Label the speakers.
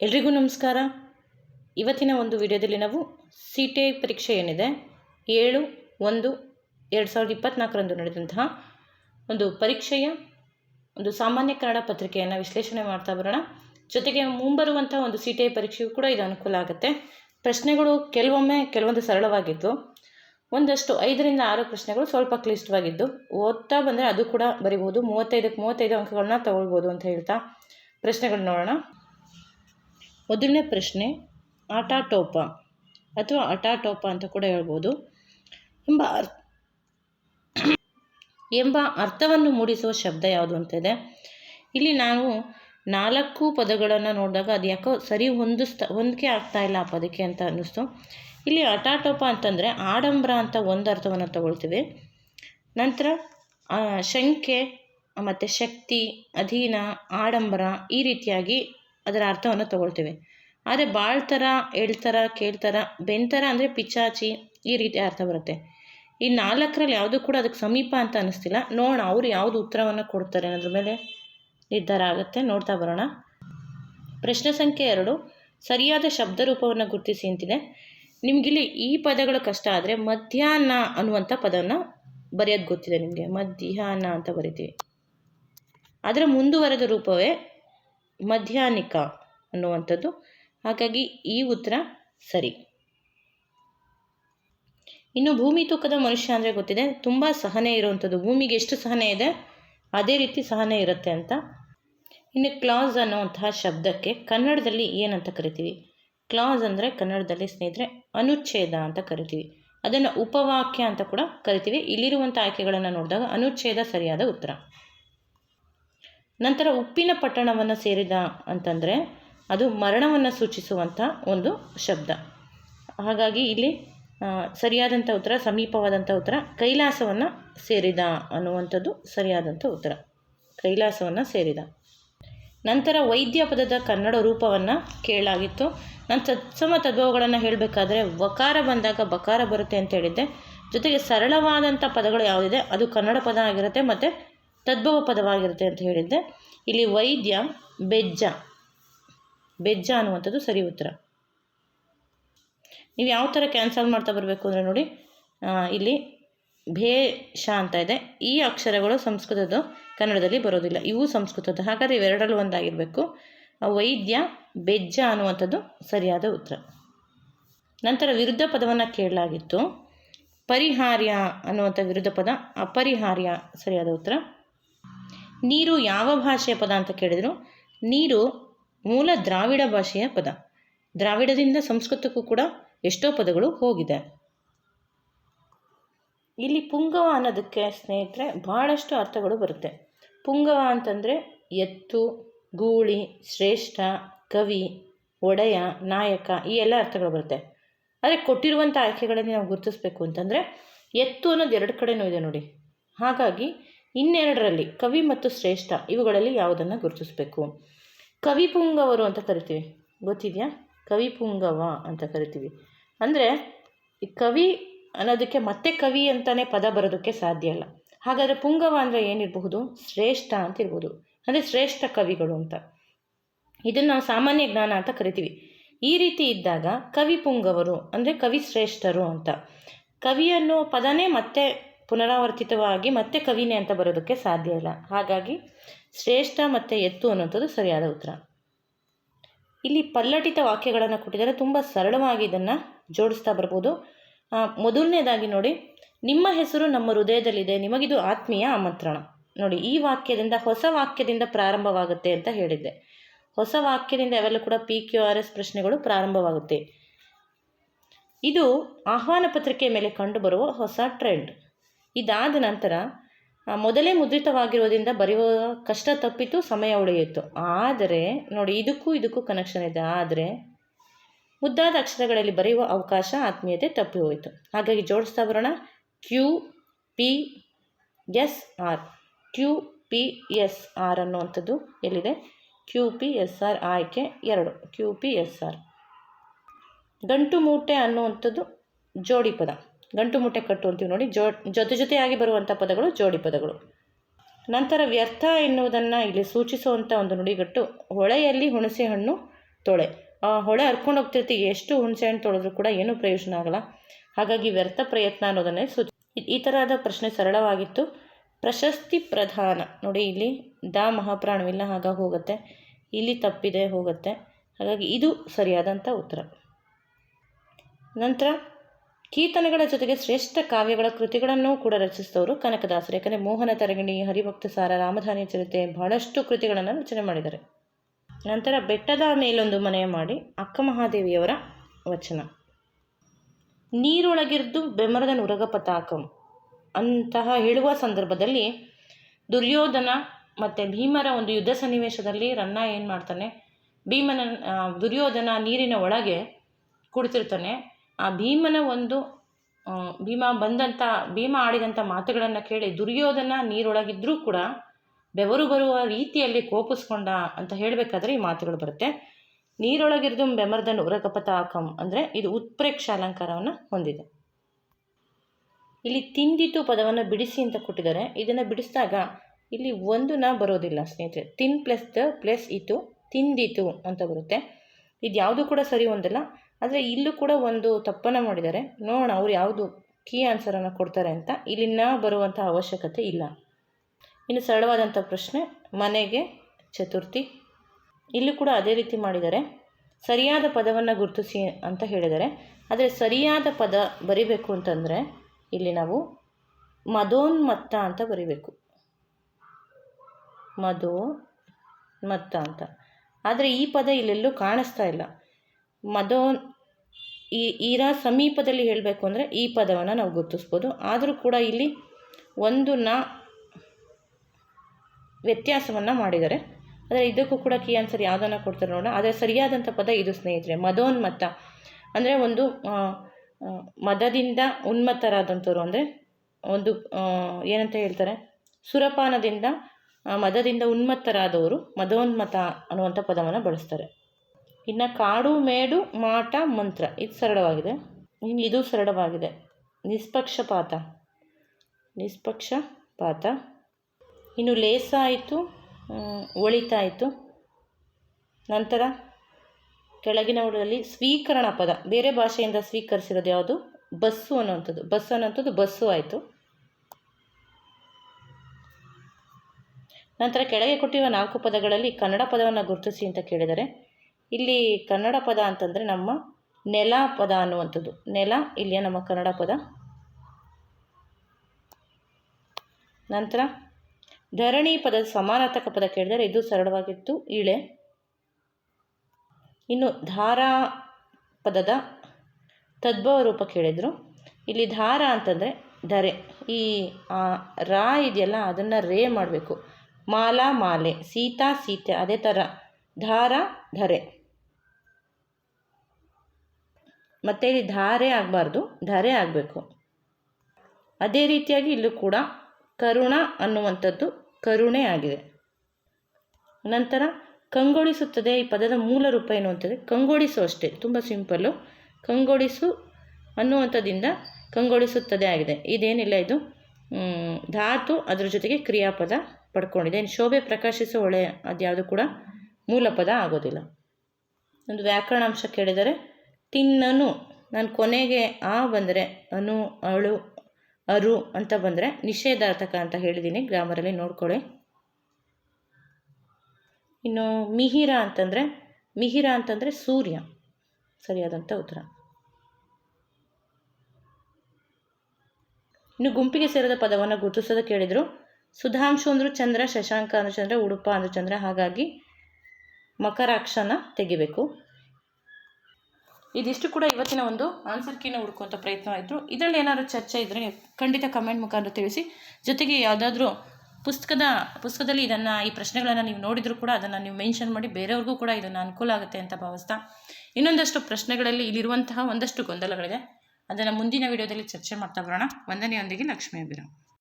Speaker 1: ಎಲ್ರಿಗೂ ನಮಸ್ಕಾರ. ಇವತ್ತಿನ ಒಂದು ವಿಡಿಯೋದಲ್ಲಿ ನಾವು ಸಿ ಟಿ ಐ ಪರೀಕ್ಷೆ ಏನಿದೆ? ಏಳು, ಒಂದು, ಎರಡು ಸಾವಿರದ ಇಪ್ಪತ್ತ್ನಾಲ್ಕರಂದು ನಡೆದಂತಹ ಒಂದು ಪರೀಕ್ಷೆಯ ಒಂದು ಸಾಮಾನ್ಯ ಕನ್ನಡ ಪತ್ರಿಕೆಯನ್ನು ವಿಶ್ಲೇಷಣೆ ಮಾಡ್ತಾ ಬರೋಣ. ಜೊತೆಗೆ ಮುಂಬರುವಂಥ ಒಂದು ಸಿ ಟಿ ಐ ಪರೀಕ್ಷೆಗೂ ಕೂಡ ಇದು ಅನುಕೂಲ ಆಗುತ್ತೆ. ಪ್ರಶ್ನೆಗಳು ಕೆಲವೊಮ್ಮೆ ಕೆಲವೊಂದು ಸರಳವಾಗಿದ್ದು, ಒಂದಷ್ಟು ಐದರಿಂದ ಆರು ಪ್ರಶ್ನೆಗಳು ಸ್ವಲ್ಪ ಕ್ಲಿಷ್ಟವಾಗಿದ್ದು, ಓದ್ತಾ ಬಂದರೆ ಅದು ಕೂಡ ಬರಿಬೋದು ಮೂವತ್ತೈದಕ್ಕೆ ಮೂವತ್ತೈದು ಅಂಕಗಳನ್ನ ತಗೊಳ್ಬೋದು ಅಂತ ಹೇಳ್ತಾ ಪ್ರಶ್ನೆಗಳು ನೋಡೋಣ. ಮೊದಲನೇ ಪ್ರಶ್ನೆ, ಆಟಾಟೋಪ ಅಥವಾ ಅಟಾಟೋಪ ಅಂತ ಕೂಡ ಹೇಳ್ಬೋದು. ಎಂಬ ಅರ್ಥ ಎಂಬ ಅರ್ಥವನ್ನು ಮೂಡಿಸುವ ಶಬ್ದ ಯಾವುದು ಅಂತ ಇದೆ. ಇಲ್ಲಿ ನಾವು ನಾಲ್ಕು ಪದಗಳನ್ನು ನೋಡಿದಾಗ ಅದು ಯಾಕೋ ಸರಿ ಹೊಂದಿಸ್ತಾ, ಹೊಂದಿಕೆ ಆಗ್ತಾ ಇಲ್ಲ ಆ ಪದಕ್ಕೆ ಅಂತ ಅನ್ನಿಸ್ತು. ಇಲ್ಲಿ ಅಟಾಟೋಪ ಅಂತಂದರೆ ಆಡಂಬರ ಅಂತ ಒಂದು ಅರ್ಥವನ್ನು ತಗೊಳ್ತೀವಿ. ನಂತರ ಶಂಕೆ ಮತ್ತು ಶಕ್ತಿ, ಅಧೀನ, ಆಡಂಬರ ಈ ರೀತಿಯಾಗಿ ಅದರ ಅರ್ಥವನ್ನು ತಗೊಳ್ತೇವೆ. ಆದರೆ ಬಾಳ್ತರ ಎಳ್ತರ ಕೇಳ್ತರ ಬೆಂತರ ಅಂದರೆ ಪಿಚಾಚಿ ಈ ರೀತಿ ಅರ್ಥ ಬರುತ್ತೆ. ಈ ನಾಲ್ಕರಲ್ಲಿ ಯಾವುದು ಕೂಡ ಅದಕ್ಕೆ ಸಮೀಪ ಅಂತ ಅನ್ನಿಸ್ತಿಲ್ಲ ನೋಡೋಣ ಅವರು ಯಾವುದು ಉತ್ತರವನ್ನು ಕೊಡ್ತಾರೆ ಅನ್ನೋದ್ರ ಮೇಲೆ ನಿರ್ಧಾರ ಆಗುತ್ತೆ. ನೋಡ್ತಾ ಬರೋಣ. ಪ್ರಶ್ನೆ ಸಂಖ್ಯೆ ಎರಡು. ಸರಿಯಾದ ಶಬ್ದ ರೂಪವನ್ನು ಗುರುತಿಸಿ ಅಂತಿದೆ. ನಿಮಗಿಲ್ಲಿ ಈ ಪದಗಳು ಕಷ್ಟ ಆದರೆ ಮಧ್ಯಾಹ್ನ ಅನ್ನುವಂಥ ಪದವನ್ನು ಬರೆಯೋದು ಗೊತ್ತಿದೆ ನಿಮಗೆ. ಮಧ್ಯಾಹ್ನ ಅಂತ ಬರಿತೀವಿ. ಅದರ ಮುಂದುವರೆದ ರೂಪವೇ ಮಧ್ಯಾಹ್ನಿಕ ಅನ್ನುವಂಥದ್ದು. ಹಾಗಾಗಿ ಈ ಉತ್ತರ ಸರಿ. ಇನ್ನು ಭೂಮಿ ತೂಕದ ಮನುಷ್ಯ ಅಂದರೆ ಗೊತ್ತಿದೆ. ತುಂಬ ಸಹನೆ ಇರುವಂಥದ್ದು. ಭೂಮಿಗೆ ಎಷ್ಟು ಸಹನೆ ಇದೆ? ಅದೇ ರೀತಿ ಸಹನೆ ಇರುತ್ತೆ ಅಂತ. ಇನ್ನು ಕ್ಲಾಸ್ ಅನ್ನುವಂತಹ ಶಬ್ದಕ್ಕೆ ಕನ್ನಡದಲ್ಲಿ ಏನಂತ ಕರಿತೀವಿ? ಕ್ಲಾಸ್ ಅಂದರೆ ಕನ್ನಡದಲ್ಲಿ ಸ್ನೇಹಿತರೆ ಅನುಚ್ಛೇದ ಅಂತ ಕರಿತೀವಿ. ಅದನ್ನು ಉಪವಾಕ್ಯ ಅಂತ ಕೂಡ ಕರಿತೀವಿ. ಇಲ್ಲಿರುವಂಥ ಆಯ್ಕೆಗಳನ್ನು ನೋಡಿದಾಗ ಅನುಚ್ಛೇದ ಸರಿಯಾದ ಉತ್ತರ. ನಂತರ ಉಪ್ಪಿನ ಪಟ್ಟಣವನ್ನು ಸೇರಿದ ಅಂತಂದರೆ ಅದು ಮರಣವನ್ನು ಸೂಚಿಸುವಂಥ ಒಂದು ಶಬ್ದ. ಹಾಗಾಗಿ ಇಲ್ಲಿ ಸರಿಯಾದಂಥ ಉತ್ತರ, ಸಮೀಪವಾದಂಥ ಉತ್ತರ, ಕೈಲಾಸವನ್ನು ಸೇರಿದ ಅನ್ನುವಂಥದ್ದು ಸರಿಯಾದಂಥ ಉತ್ತರ. ಕೈಲಾಸವನ್ನು ಸೇರಿದ. ನಂತರ ವೈದ್ಯ ಪದದ ಕನ್ನಡ ರೂಪವನ್ನು ಕೇಳಲಾಗಿತ್ತು. ನಾನು ತತ್ಸಮ ತದ್ಭವಗಳನ್ನು ಹೇಳಬೇಕಾದ್ರೆ ವಕಾರ ಬಂದಾಗ ಬಕಾರ ಬರುತ್ತೆ ಅಂತ ಹೇಳಿದ್ದೆ. ಜೊತೆಗೆ ಸರಳವಾದಂಥ ಪದಗಳು ಯಾವುದಿದೆ? ಅದು ಕನ್ನಡ ಪದ ಆಗಿರುತ್ತೆ, ಮತ್ತು ತದ್ಭವ ಪದವಾಗಿರುತ್ತೆ ಅಂತ ಹೇಳಿದ್ದೆ. ಇಲ್ಲಿ ವೈದ್ಯ, ಬೆಜ್ಜ ಬೆಜ್ಜ ಅನ್ನುವಂಥದ್ದು ಸರಿ ಉತ್ತರ. ನೀವು ಯಾವ ಥರ ಕ್ಯಾನ್ಸಲ್ ಮಾಡ್ತಾ ಬರಬೇಕು ಅಂದರೆ ನೋಡಿ ಇಲ್ಲಿ ಭೇಷ ಅಂತ ಇದೆ. ಈ ಅಕ್ಷರಗಳು ಸಂಸ್ಕೃತದ್ದು, ಕನ್ನಡದಲ್ಲಿ ಬರೋದಿಲ್ಲ. ಇವು ಸಂಸ್ಕೃತದ್ದು. ಹಾಗಾದರೆ ಇವೆರಡರಲ್ಲೂ ಒಂದಾಗಿರಬೇಕು. ವೈದ್ಯ, ಬೆಜ್ಜ ಅನ್ನುವಂಥದ್ದು ಸರಿಯಾದ ಉತ್ತರ. ನಂತರ ವಿರುದ್ಧ ಪದವನ್ನು ಕೇಳಲಾಗಿತ್ತು. ಪರಿಹಾರ್ಯ ಅನ್ನುವಂಥ ವಿರುದ್ಧ ಪದ, ಅಪರಿಹಾರ್ಯ ಸರಿಯಾದ ಉತ್ತರ. ನೀರು ಯಾವ ಭಾಷೆಯ ಪದ ಅಂತ ಕೇಳಿದ್ರು? ನೀರು ಮೂಲ ದ್ರಾವಿಡ ಭಾಷೆಯ ಪದ. ದ್ರಾವಿಡದಿಂದ ಸಂಸ್ಕೃತಕ್ಕೂ ಕೂಡ ಎಷ್ಟೋ ಪದಗಳು ಹೋಗಿದೆ. ಇಲ್ಲಿ ಪುಂಗವ ಅನ್ನೋದಕ್ಕೆ ಸ್ನೇಹಿತರೆ ಭಾಳಷ್ಟು ಅರ್ಥಗಳು ಬರುತ್ತೆ. ಪುಂಗವ ಅಂತಂದರೆ ಎತ್ತು, ಗೂಳಿ, ಶ್ರೇಷ್ಠ, ಕವಿ, ಒಡೆಯ, ನಾಯಕ ಈ ಎಲ್ಲ ಅರ್ಥಗಳು ಬರುತ್ತೆ. ಆದರೆ ಕೊಟ್ಟಿರುವಂಥ ಆಯ್ಕೆಗಳಲ್ಲಿ ನಾವು ಗುರುತಿಸ್ಬೇಕು ಅಂತಂದರೆ ಎತ್ತು ಅನ್ನೋದು ಎರಡು ಕಡೆನೂ ಇದೆ ನೋಡಿ. ಹಾಗಾಗಿ ಇನ್ನೆರಡರಲ್ಲಿ ಕವಿ ಮತ್ತು ಶ್ರೇಷ್ಠ ಇವುಗಳಲ್ಲಿ ಯಾವುದನ್ನು ಗುರುತಿಸಬೇಕು? ಕವಿ ಪುಂಗವರು ಅಂತ ಕರಿತೀವಿ. ಗೊತ್ತಿದೆಯಾ? ಕವಿ ಪುಂಗವ ಅಂತ ಕರಿತೀವಿ. ಅಂದರೆ ಈ ಕವಿ ಅನ್ನೋದಕ್ಕೆ ಮತ್ತೆ ಕವಿ ಅಂತಲೇ ಪದ ಬರೋದಕ್ಕೆ ಸಾಧ್ಯ ಇಲ್ಲ. ಹಾಗಾದರೆ ಪುಂಗವ ಅಂದರೆ ಏನಿರಬಹುದು? ಶ್ರೇಷ್ಠ ಅಂತ ಇರ್ಬೋದು. ಅಂದರೆ ಶ್ರೇಷ್ಠ ಕವಿಗಳು ಅಂತ. ಇದನ್ನು ಸಾಮಾನ್ಯ ಜ್ಞಾನ ಅಂತ ಕರಿತೀವಿ. ಈ ರೀತಿ ಇದ್ದಾಗ ಕವಿ ಪುಂಗವರು ಅಂದರೆ ಕವಿ ಶ್ರೇಷ್ಠರು ಅಂತ. ಕವಿ ಅನ್ನೋ ಪದನೇ ಮತ್ತೆ ಪುನರಾವರ್ತಿತವಾಗಿ ಮತ್ತೆ ಕವಿನೇ ಅಂತ ಬರೋದಕ್ಕೆ ಸಾಧ್ಯ ಇಲ್ಲ. ಹಾಗಾಗಿ ಶ್ರೇಷ್ಠ ಮತ್ತು ಎತ್ತು ಅನ್ನೋಂಥದ್ದು ಸರಿಯಾದ ಉತ್ತರ. ಇಲ್ಲಿ ಪಲ್ಲಟಿತ ವಾಕ್ಯಗಳನ್ನು ಕೊಟ್ಟಿದ್ದಾರೆ. ತುಂಬ ಸರಳವಾಗಿ ಇದನ್ನು ಜೋಡಿಸ್ತಾ ಬರ್ಬೋದು. ಮೊದಲನೇದಾಗಿ ನೋಡಿ, ನಿಮ್ಮ ಹೆಸರು ನಮ್ಮ ಹೃದಯದಲ್ಲಿದೆ, ನಿಮಗಿದು ಆತ್ಮೀಯ ಆಮಂತ್ರಣ. ನೋಡಿ, ಈ ವಾಕ್ಯದಿಂದ ಹೊಸ ವಾಕ್ಯದಿಂದ ಪ್ರಾರಂಭವಾಗುತ್ತೆ ಅಂತ ಹೇಳಿದ್ದೆ. ಹೊಸ ವಾಕ್ಯದಿಂದ ಅವೆಲ್ಲ ಕೂಡ ಪಿ ಕ್ಯೂ ಆರ್ ಎಸ್ ಪ್ರಶ್ನೆಗಳು ಪ್ರಾರಂಭವಾಗುತ್ತೆ. ಇದು ಆಹ್ವಾನ ಪತ್ರಿಕೆ ಮೇಲೆ ಕಂಡುಬರುವ ಹೊಸ ಟ್ರೆಂಡ್ ಇದಾದ ನಂತರ ಮೊದಲೇ ಮುದ್ರಿತವಾಗಿರೋದ್ರಿಂದ ಬರೆಯುವ ಕಷ್ಟ ತಪ್ಪಿತು, ಸಮಯ ಉಳಿಯಿತು. ಆದರೆ, ನೋಡಿ, ಇದಕ್ಕೂ ಇದಕ್ಕೂ ಕನೆಕ್ಷನ್ ಇದೆ. ಆದರೆ, ಮುದ್ದಾದ ಅಕ್ಷರಗಳಲ್ಲಿ ಬರೆಯುವ ಅವಕಾಶ, ಆತ್ಮೀಯತೆ ತಪ್ಪಿ ಹೋಯಿತು. ಹಾಗಾಗಿ ಜೋಡಿಸ್ತಾ ಬರೋಣ. Q P S R Q P S R ಅನ್ನುವಂಥದ್ದು ಎಲ್ಲಿದೆ? ಕ್ಯೂ ಪಿ ಎಸ್ ಆರ್ ಆಯ್ಕೆ ಎರಡು. ಕ್ಯೂ ಪಿ ಎಸ್ ಆರ್ ಗಂಟು ಮೂಟೆ ಅನ್ನುವಂಥದ್ದು ಜೋಡಿ ಪದ. ಗಂಟು ಮುಟ್ಟೆ ಕಟ್ಟು ಅಂತೀವಿ ನೋಡಿ. ಜೋ, ಜೊತೆ ಜೊತೆಯಾಗಿ ಬರುವಂಥ ಪದಗಳು ಜೋಡಿ ಪದಗಳು. ನಂತರ ವ್ಯರ್ಥ ಎನ್ನುವುದನ್ನು ಇಲ್ಲಿ ಸೂಚಿಸುವಂಥ ಒಂದು ನುಡಿಗಟ್ಟು, ಹೊಳೆಯಲ್ಲಿ ಹುಣಸೆ ಹಣ್ಣು ತೊಳೆ. ಆ ಹೊಳೆ ಹರ್ಕೊಂಡು ಹೋಗ್ತಿರ್ತೀವಿ ಎಷ್ಟು ಹುಣಸೆ ಹಣ್ಣು ತೊಳೆದ್ರೂ ಕೂಡ ಏನೂ ಪ್ರಯೋಜನ ಆಗಲ್ಲ. ಹಾಗಾಗಿ ವ್ಯರ್ಥ ಪ್ರಯತ್ನ ಅನ್ನೋದನ್ನೇ ಸೂಚಿ, ಈ- ಥರದ ಪ್ರಶ್ನೆ ಸರಳವಾಗಿತ್ತು. ಪ್ರಶಸ್ತಿ ಪ್ರಧಾನ. ನೋಡಿ, ಇಲ್ಲಿ ದ ಮಹಾಪ್ರಾಣವಿಲ್ಲ ಹಾಗಾಗಿ ಹೋಗುತ್ತೆ. ಇಲ್ಲಿ ತಪ್ಪಿದೆ, ಹೋಗುತ್ತೆ. ಹಾಗಾಗಿ ಇದು ಸರಿಯಾದಂಥ ಉತ್ತರ. ನಂತರ ಕೀರ್ತನೆಗಳ ಜೊತೆಗೆ ಶ್ರೇಷ್ಠ ಕಾವ್ಯಗಳ ಕೃತಿಗಳನ್ನು ಕೂಡ ರಚಿಸಿದವರು ಕನಕದಾಸರು. ಯಾಕಂದರೆ ಮೋಹನ ತರಗಣಿ ಹರಿಭಕ್ತ ಸಾರ ರಾಮಧಾನಿ ಚರಿತೆ ಬಹಳಷ್ಟು ಕೃತಿಗಳನ್ನು ರಚನೆ ಮಾಡಿದ್ದಾರೆ. ನಂತರ ಬೆಟ್ಟದ ಮೇಲೊಂದು ಮನೆಯ ಮಾಡಿ ಅಕ್ಕ ಮಹಾದೇವಿಯವರ ವಚನ. ನೀರೊಳಗಿರ್ದು ಬೆಮರದ ನುರಗ ಪತಾಕಂ. ಅಂತಹ ಹೇಳುವ ಸಂದರ್ಭದಲ್ಲಿ ದುರ್ಯೋಧನ ಮತ್ತು ಭೀಮರ ಒಂದು ಯುದ್ಧ ಸನ್ನಿವೇಶದಲ್ಲಿ ರನ್ನ ಏನು ಮಾಡ್ತಾನೆ? ಭೀಮನ ದುರ್ಯೋಧನ ನೀರಿನ ಒಳಗೆ ಕುಳಿತಿರ್ತಾನೆ. ಆ ಭೀಮನ ಒಂದು ಭೀಮ ಬಂದಂಥ ಭೀಮ ಆಡಿದಂಥ ಮಾತುಗಳನ್ನು ಕೇಳಿ ದುರ್ಯೋಧನ ನೀರೊಳಗಿದ್ರೂ ಕೂಡ ಬೆವರು ಬರುವ ರೀತಿಯಲ್ಲಿ ಕೋಪಿಸ್ಕೊಂಡ ಅಂತ ಹೇಳಬೇಕಾದ್ರೆ ಈ ಮಾತುಗಳು ಬರುತ್ತೆ. ನೀರೊಳಗಿರ್ದು ಬೆಮರ್ದನ್ ಉರಗಪತಾಕಂ ಅಂದರೆ ಇದು ಉತ್ಪ್ರೇಕ್ಷ ಅಲಂಕಾರವನ್ನು ಹೊಂದಿದೆ. ಇಲ್ಲಿ ತಿಂದಿತು ಪದವನ್ನು ಬಿಡಿಸಿ ಅಂತ ಕೊಟ್ಟಿದ್ದಾರೆ. ಇದನ್ನು ಬಿಡಿಸಿದಾಗ ಇಲ್ಲಿ ಒಂದು ನ ಬರೋದಿಲ್ಲ ಸ್ನೇಹಿತರೆ. ತಿನ್ ಪ್ಲಸ್ ದ ಪ್ಲಸ್ ಇತು, ತಿಂದಿತು ಅಂತ ಬರುತ್ತೆ. ಇದು ಯಾವುದು ಕೂಡ ಸರಿ ಒಂದಲ್ಲ. ಆದರೆ ಇಲ್ಲೂ ಕೂಡ ಒಂದು ತಪ್ಪನ್ನು ಮಾಡಿದ್ದಾರೆ. ನೋಡೋಣ ಅವ್ರು ಯಾವುದು ಕೀ ಆನ್ಸರನ್ನು ಕೊಡ್ತಾರೆ ಅಂತ. ಇಲ್ಲಿನ ಬರುವಂಥ ಅವಶ್ಯಕತೆ ಇಲ್ಲ. ಇನ್ನು ಸರಳವಾದಂಥ ಪ್ರಶ್ನೆ, ಮನೆಗೆ ಚತುರ್ಥಿ. ಇಲ್ಲೂ ಕೂಡ ಅದೇ ರೀತಿ ಮಾಡಿದ್ದಾರೆ. ಸರಿಯಾದ ಪದವನ್ನು ಗುರುತಿಸಿ ಅಂತ ಹೇಳಿದ್ದಾರೆ. ಆದರೆ ಸರಿಯಾದ ಪದ ಬರಿಬೇಕು ಅಂತಂದರೆ ಇಲ್ಲಿ ನಾವು ಮದೋನ್ಮತ್ತ ಅಂತ ಬರಿಬೇಕು. ಮದೋ ಮತ್ತ ಅಂತ. ಆದರೆ ಈ ಪದ ಇಲ್ಲೆಲ್ಲೂ ಕಾಣಿಸ್ತಾ ಇಲ್ಲ. ಮದೋನ್ ಈ ಈರ ಸಮೀಪದಲ್ಲಿ ಹೇಳಬೇಕು ಅಂದರೆ ಈ ಪದವನ್ನು ನಾವು ಗುರುತಿಸ್ಬೋದು. ಆದರೂ ಕೂಡ ಇಲ್ಲಿ ಒಂದು ನ ವ್ಯತ್ಯಾಸವನ್ನು ಮಾಡಿದ್ದಾರೆ. ಆದರೆ ಇದಕ್ಕೂ ಕೂಡ ಕೀ ಆನ್ಸರ್ ಯಾವುದನ್ನು ಕೊಡ್ತಾರೆ ನೋಡೋಣ. ಆದರೆ ಸರಿಯಾದಂಥ ಪದ ಇದು ಸ್ನೇಹಿತರೆ, ಮದೋನ್ಮತ್ತ. ಅಂದರೆ ಒಂದು ಮದದಿಂದ ಉನ್ಮತ್ತರಾದಂಥವ್ರು ಅಂದರೆ ಒಂದು ಏನಂತ ಹೇಳ್ತಾರೆ, ಸುರಪಾನದಿಂದ ಮದದಿಂದ ಉನ್ಮತ್ತರಾದವರು ಮದೋನ್ಮತ ಅನ್ನುವಂಥ ಪದವನ್ನು ಬಳಸ್ತಾರೆ. ಇನ್ನು ಕಾಡು ಮೇಡು ಮಾಟ ಮಂತ್ರ. ಇದು ಸರಳವಾಗಿದೆ. ಇನ್ನು ಇದು ಸರಳವಾಗಿದೆ. ನಿಷ್ಪಕ್ಷಪಾತ. ನಿಷ್ಪಕ್ಷಪಾತ. ಇನ್ನು ಲೇಸ ಆಯಿತು ಒಳಿತಾಯಿತು. ನಂತರ ಕೆಳಗಿನ ಒಳದಲ್ಲಿ ಸ್ವೀಕರಣ ಪದ. ಬೇರೆ ಭಾಷೆಯಿಂದ ಸ್ವೀಕರಿಸಿರೋದು ಯಾವುದು? ಬಸ್ಸು ಅನ್ನುವಂಥದ್ದು. ಬಸ್ ಅನ್ನೋಂಥದ್ದು ಬಸ್ಸು ಆಯಿತು. ನಂತರ ಕೆಳಗೆ ಕೊಟ್ಟಿರುವ ನಾಲ್ಕು ಪದಗಳಲ್ಲಿ ಕನ್ನಡ ಪದವನ್ನು ಗುರುತಿಸಿ ಅಂತ ಕೇಳಿದರೆ ಇಲ್ಲಿ ಕನ್ನಡ ಪದ ಅಂತಂದರೆ ನಮ್ಮ ನೆಲ ಪದ ಅನ್ನುವಂಥದ್ದು. ನೆಲ ಇಲ್ಲಿಯ ನಮ್ಮ ಕನ್ನಡ ಪದ. ನಂತರ, ಧರಣಿ ಪದದ ಸಮಾನಾರ್ಥಕ ಪದ ಕೇಳಿದರೆ ಇದು ಸರಳವಾಗಿತ್ತು. ಇಳೆ ಇನ್ನು ಧಾರಾ ಪದದ ತದ್ಭವ ರೂಪ ಕೇಳಿದರು. ಇಲ್ಲಿ ಧಾರ ಅಂತಂದರೆ ಧರೆ. ಈ ರಾ ಇದೆಯಲ್ಲ, ಅದನ್ನು ರೇ ಮಾಡಬೇಕು. ಮಾಲಾ, ಮಾಲೆ, ಸೀತಾ, ಸೀತೆ, ಅದೇ ಥರ ಧಾರ, ಧರೆ. ಮತ್ತು ಇಲ್ಲಿ ಧಾರೆ ಆಗಬಾರ್ದು. ಧಾರೆ ಆಗಬೇಕು. ಅದೇ ರೀತಿಯಾಗಿ ಇಲ್ಲೂ ಕೂಡ ಕರುಣ ಅನ್ನುವಂಥದ್ದು ಕರುಣೆ ಆಗಿದೆ. ನಂತರ ಕಂಗೊಳಿಸುತ್ತದೆ ಈ ಪದದ ಮೂಲ ರೂಪ ಏನು ಅಂತಂದರೆ ಕಂಗೊಳಿಸು ಅಷ್ಟೇ. ತುಂಬ ಸಿಂಪಲ್ಲು. ಕಂಗೊಳಿಸು ಅನ್ನುವಂಥದ್ದಿಂದ ಕಂಗೊಳಿಸುತ್ತದೆ ಆಗಿದೆ. ಇದೇನಿಲ್ಲ ಇದು? ಧಾತು ಅದರ ಜೊತೆಗೆ ಕ್ರಿಯಾಪದ ಪಡ್ಕೊಂಡಿದೆ. ಇನ್ನು ಶೋಭೆ ಪ್ರಕಾಶಿಸೋ ಹೊಳೆ ಅದ್ಯಾವುದು ಕೂಡ ಮೂಲ ಪದ ಆಗೋದಿಲ್ಲ. ಒಂದು ವ್ಯಾಕರಣಾಂಶ ಕೇಳಿದರೆ ತಿನ್ನನು. ನಾನು ಕೊನೆಗೆ ಆ ಬಂದರೆ ಅನು, ಅಳು, ಅರು ಅಂತ ಬಂದರೆ ನಿಷೇಧಾರ್ಥಕ ಅಂತ ಹೇಳಿದ್ದೀನಿ ಗ್ರಾಮರಲ್ಲಿ ನೋಡ್ಕೊಳ್ಳಿ. ಇನ್ನು ಮಿಹಿರ ಅಂತಂದರೆ ಮಿಹಿರ ಅಂತಂದರೆ ಸೂರ್ಯ. ಸರಿಯಾದಂಥ ಉತ್ತರ. ಇನ್ನು ಗುಂಪಿಗೆ ಸೇರಿದ ಪದವನ್ನು ಗುರುತಿಸೋದು ಕೇಳಿದರು. ಸುಧಾಂಶು ಅಂದರು ಚಂದ್ರ, ಶಶಾಂಕ ಅಂದ್ರೆ ಚಂದ್ರ, ಉಡುಪ ಅಂದ್ರೆ ಚಂದ್ರ. ಹಾಗಾಗಿ ಮಕರಾಕ್ಷನ ತೆಗಿಬೇಕು. ಇದಿಷ್ಟು ಕೂಡ ಇವತ್ತಿನ ಒಂದು ಆನ್ಸರ್ ಕೀನ ಹುಡುಕುವಂಥ ಪ್ರಯತ್ನ ಆಯಿತು. ಇದರಲ್ಲಿ ಏನಾದರೂ ಚರ್ಚೆ ಇದ್ದರೆ ಖಂಡಿತ ಕಮೆಂಟ್ ಮುಖಾಂತರ ತಿಳಿಸಿ. ಜೊತೆಗೆ ಯಾವುದಾದ್ರೂ ಪುಸ್ತಕದ, ಪುಸ್ತಕದಲ್ಲಿ ಇದನ್ನು, ಈ ಪ್ರಶ್ನೆಗಳನ್ನು ನೀವು ನೋಡಿದರೂ ಕೂಡ ಅದನ್ನು ನೀವು ಮೆನ್ಷನ್ ಮಾಡಿ ಬೇರೆಯವ್ರಿಗೂ ಕೂಡ ಇದನ್ನು ಅನುಕೂಲ ಆಗುತ್ತೆ ಅಂತ ಭಾವಿಸ್ತಾ. ಇನ್ನೊಂದಷ್ಟು ಪ್ರಶ್ನೆಗಳಲ್ಲಿ ಇಲ್ಲಿರುವಂತಹ ಒಂದಷ್ಟು ಗೊಂದಲಗಳಿದೆ. ಅದನ್ನು ಮುಂದಿನ ವಿಡಿಯೋದಲ್ಲಿ ಚರ್ಚೆ ಮಾಡ್ತಾ ಬರೋಣ. ಒಂದನೆಯೊಂದಿಗೆ ಲಕ್ಷ್ಮೀ ಅಭಿರಾಮ್.